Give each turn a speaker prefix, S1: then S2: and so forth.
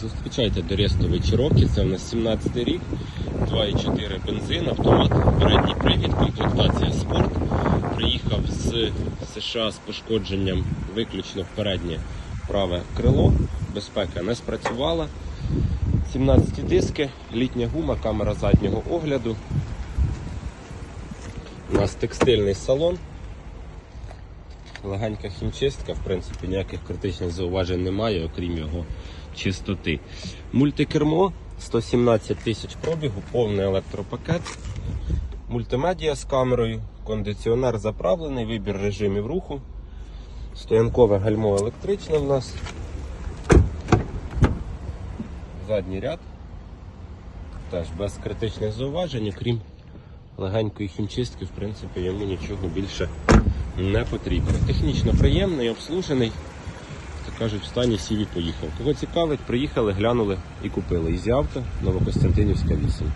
S1: Зустрічайте дорестовий Чирокі, це у нас 17 рік, 2,4 бензин, автомат, передній привід, комплектація спорт. Приїхав з США з пошкодженням виключно в переднє праве крило. Безпека не спрацювала. 17 диски, літня гума, камера заднього огляду. У нас текстильний салон. Легенька хімчистка, в принципі, ніяких критичних зауважень немає, окрім його чистоти. Мультикермо 117 тисяч пробігу, повний електропакет, мультимедіа з камерою, кондиціонер заправлений, вибір режимів руху, стоянкове гальмо електричне в нас. Задній ряд. Теж без критичних зауважень, окрім легенької хімчистки, в принципі, йому нічого більше не потрібно. Технічно приємний, обслужений. Так кажуть, в стані сів поїхав. Кого цікавить, приїхали, глянули і купили. Ізі авто, Новокостянтинівська 8.